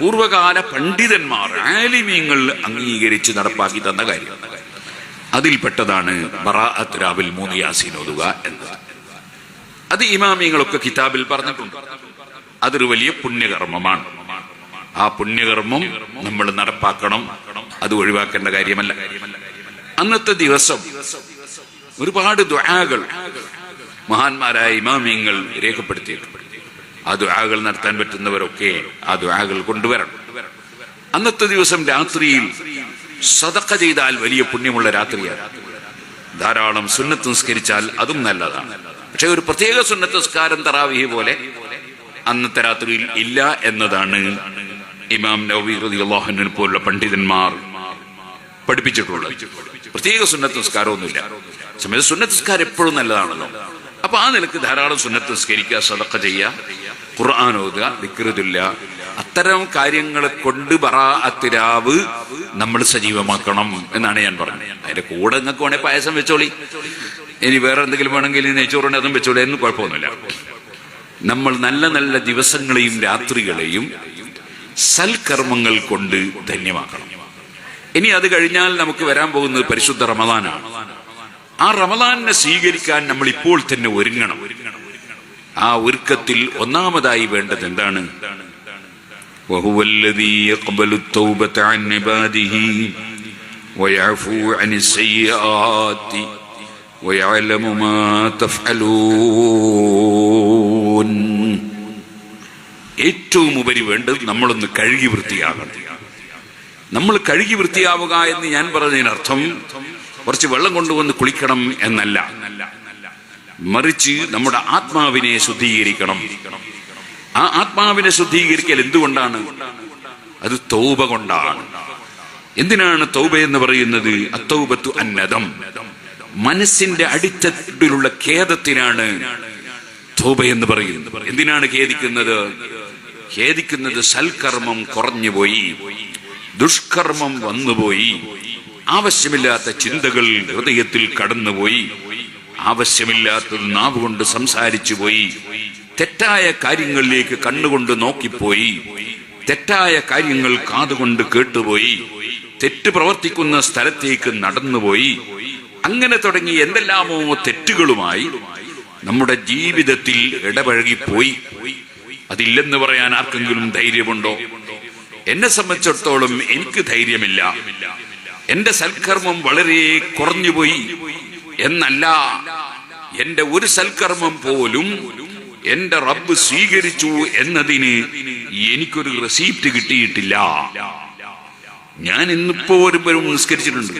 പൂർവകാല പണ്ഡിതന്മാർ ആലിമ്യങ്ങൾ അംഗീകരിച്ച് നടപ്പാക്കി തന്ന കാര്യം. അതിൽപ്പെട്ടതാണ് ബറാഅത്ത് രാവിൽ മൂന്ന് യാസീൻ ഓതുക എന്നത്. അത് ഇമാമിയങ്ങളൊക്കെ കിതാബിൽ പറഞ്ഞിട്ടുണ്ട്. അതൊരു വലിയ പുണ്യകർമ്മമാണ്. ആ പുണ്യകർമ്മം നമ്മൾ നടപ്പാക്കണം. അത് ഒഴിവാക്കേണ്ട കാര്യമല്ല. അന്നത്തെ ദിവസം ഒരുപാട് ദുആകൾ മഹാന്മാരായ ഇമാമിയങ്ങൾ രേഖപ്പെടുത്തിയിട്ടുണ്ട്. ആ ദുആകൾ നടത്താൻ പറ്റുന്നവരൊക്കെ ആ ദുആകൾ കൊണ്ടുവരണം. അന്നത്തെ ദിവസം രാത്രിയിൽ സദഖ ചെയ്താൽ വലിയ പുണ്യമുള്ള രാത്രിയാണ്. ധാരാളം സുന്നത്ത് നിസ്കരിച്ചാൽ അതും നല്ലതാണ്. പക്ഷെ ഒരു പ്രത്യേക സുന്നത്ത് നിസ്കാരം തറാവിഹി പോലെ അന്നത്തെ രാത്രിയിൽ ഇല്ല എന്നതാണ് ഇമാം നവീ റളിയല്ലാഹുവിനെ പോലുള്ള പണ്ഡിതന്മാർ പഠിപ്പിച്ചിട്ടുള്ളത്. പ്രത്യേക സുന്നത്ത് നിസ്കാരമൊന്നുമില്ല. സമയത്ത് സുന്നത്ത് നിസ്കാരം എപ്പോഴും നല്ലതാണല്ലോ. അപ്പൊ ആ നിലയ്ക്ക് ധാരാളം സുന്നത്ത് നിസ്കരിക്കുക സദക്ക ചെയ്യ ഖുർആൻ ഓതുക വിക്രതില്ല അത്തരം കാര്യങ്ങളെ കൊണ്ട് ബറാഅത്തിരാവ് നമ്മൾ സജീവമാക്കണം എന്നാണ് ഞാൻ പറഞ്ഞത്. അതിന്റെ കൂടെ നിങ്ങൾക്ക് വേണേ പായസം വെച്ചോളി. ഇനി വേറെ എന്തെങ്കിലും വേണമെങ്കിൽ നെയ്ച്ചോറുണ്ട് അതും വെച്ചോളി എന്ന് കുഴപ്പമൊന്നുമില്ല. നമ്മൾ നല്ല നല്ല ദിവസങ്ങളെയും രാത്രികളെയും സൽക്കർമ്മങ്ങൾ കൊണ്ട് ധന്യമാക്കണം. ഇനി അത് കഴിഞ്ഞാൽ നമുക്ക് വരാൻ പോകുന്നത് പരിശുദ്ധ റമദാനാണ്. ആ റമദാനിനെ സ്വീകരിക്കാൻ നമ്മൾ ഇപ്പോൾ തന്നെ ഒരുങ്ങണം. ആ ഒരുക്കത്തിൽ ഒന്നാമതായി വേണ്ടത് എന്താണ്? ഏറ്റവും ഉപരി വേണ്ടത് നമ്മളൊന്ന് കഴുകി വൃത്തിയാകണം. നമ്മൾ കഴുകി വൃത്തിയാവുക എന്ന് ഞാൻ പറഞ്ഞതിനർത്ഥം കുറച്ച് വെള്ളം കൊണ്ടുവന്ന് കുളിക്കണം എന്നല്ല. മറിച്ച് നമ്മുടെ ആത്മാവിനെ ശുദ്ധീകരിക്കണം. ആ ആത്മാവിനെ ശുദ്ധീകരിക്കൽ എന്തുകൊണ്ടാണ്? അത് തൗബ കൊണ്ടാണ്. എന്തിനാണ് തൗബ എന്ന് പറയുന്നത്? അത്തൗബത്തു അന്നതം മനസ്സിന്റെ അടിത്തട്ടിലുള്ള ഖേദത്തിനാണ് തൗബ എന്ന് പറയുന്നത്. എന്തിനാണ് ഖേദിക്കുന്നത്? ഖേദിക്കുന്നത് സൽക്കർമ്മം കുറഞ്ഞുപോയി ദുഷ്കർമ്മം വന്നുപോയി. ആവശ്യമില്ലാത്ത ചിന്തകൾ ഹൃദയത്തിൽ കടന്നുപോയി. ആവശ്യമില്ലാത്തത് നാവ് കൊണ്ട് സംസാരിച്ചു പോയി. തെറ്റായ കാര്യങ്ങളിലേക്ക് കണ്ണുകൊണ്ട് നോക്കിപ്പോയി. തെറ്റായ കാര്യങ്ങൾ കാതുകൊണ്ട് കേട്ടുപോയി. തെറ്റ് പ്രവർത്തിക്കുന്ന സ്ഥലത്തേക്ക് നടന്നുപോയി. അങ്ങനെ തുടങ്ങി എന്തെല്ലാമോ തെറ്റുകളുമായി നമ്മുടെ ജീവിതത്തിൽ ഇടപഴകിപ്പോയി. അതില്ലെന്ന് പറയാൻ ആർക്കെങ്കിലും ധൈര്യമുണ്ടോ? എന്നെ സംബന്ധിച്ചിടത്തോളം എനിക്ക് ധൈര്യമില്ല. എന്റെ സൽക്കർമ്മം വളരെ കുറഞ്ഞുപോയി. എന്നല്ല എന്റെ ഒരു സൽക്കർമ്മം പോലും എന്റെ റബ്ബ് സ്വീകരിച്ചു എന്നതിന് എനിക്കൊരു റെസീപ്റ്റ് കിട്ടിയിട്ടില്ല. ഞാൻ ഇന്നിപ്പോ വരുമ്പോഴും നിസ്കരിച്ചിട്ടുണ്ട്.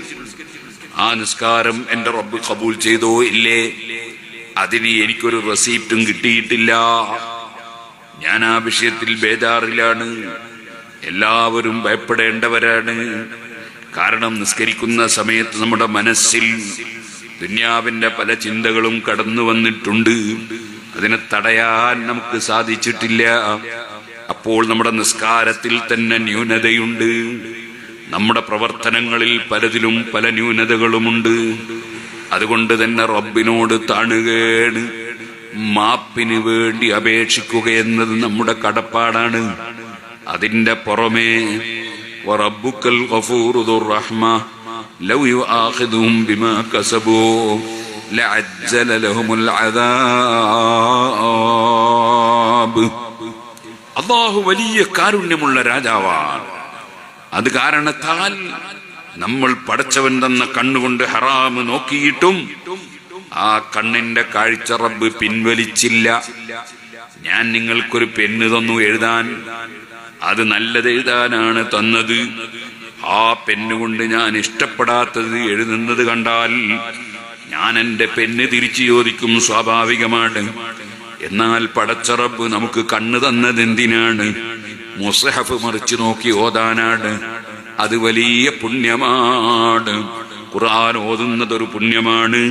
ആ നിസ്കാരം എന്റെ റബ്ബ് കബൂൽ ചെയ്തോ ഇല്ലേ? അതിന് എനിക്കൊരു റെസീപ്റ്റും കിട്ടിയിട്ടില്ല. ഞാൻ ആ വിഷയത്തിൽ ബേജാറിലാണ് എല്ലാവരും ഭയപ്പെടേണ്ടവരാണ്. കാരണം നിസ്കരിക്കുന്ന സമയത്ത് നമ്മുടെ മനസ്സിൽ ദുന്യാവിന്റെ പല ചിന്തകളും കടന്നു വന്നിട്ടുണ്ട്. അതിനെ തടയാൻ നമുക്ക് സാധിച്ചിട്ടില്ല. അപ്പോൾ നമ്മുടെ നിസ്കാരത്തിൽ തന്നെ ന്യൂനതയുണ്ട്. നമ്മുടെ പ്രവർത്തനങ്ങളിൽ പലതിലും പല ന്യൂനതകളുമുണ്ട്. അതുകൊണ്ട് തന്നെ റബ്ബിനോട് താണുകയാണ് മാപ്പിന് വേണ്ടി അപേക്ഷിക്കുക എന്നത് നമ്മുടെ കടപ്പാടാണ്. അതിന്റെ പുറമേ വറബ്ബുക്കൽ الغفور ذو الرحمة ലൗ يؤاخذهم ബിമാ കസബൂ لعجل ലഹുമുൽ അദാബ്. അല്ലാഹു വലിയ കാരുണ്യമുള്ള രാജാവാണ്. അത് കാരണത്താൽ നമ്മൾ പടച്ചവൻ തന്ന കണ്ണുകൊണ്ട് ഹറാമ് നോക്കിയിട്ടും ആ കണ്ണിന്റെ കാഴ്ച റബ്ബ് പിൻവലിച്ചില്ല. ഞാൻ നിങ്ങൾക്കൊരു പെണ്ണ് തന്നു എഴുതാൻ. അത് നല്ലത് എഴുതാനാണ് തന്നത്. ആ പെണ്ണുകൊണ്ട് ഞാൻ ഇഷ്ടപ്പെടാത്തത് എഴുതുന്നത് കണ്ടാൽ ഞാൻ എന്റെ പെണ്ണ് തിരിച്ചു ചോദിക്കും സ്വാഭാവികമാണ്. എന്നാൽ പടച്ചറബ് നമുക്ക് കണ്ണു തന്നത് എന്തിനാണ്? മുസഹഫ് മറിച്ചു നോക്കി ഓതാനാണ്. അത് വലിയ പുണ്യമാണ്. ഖുർആൻ ഓതുന്നതൊരു പുണ്യമാണ്.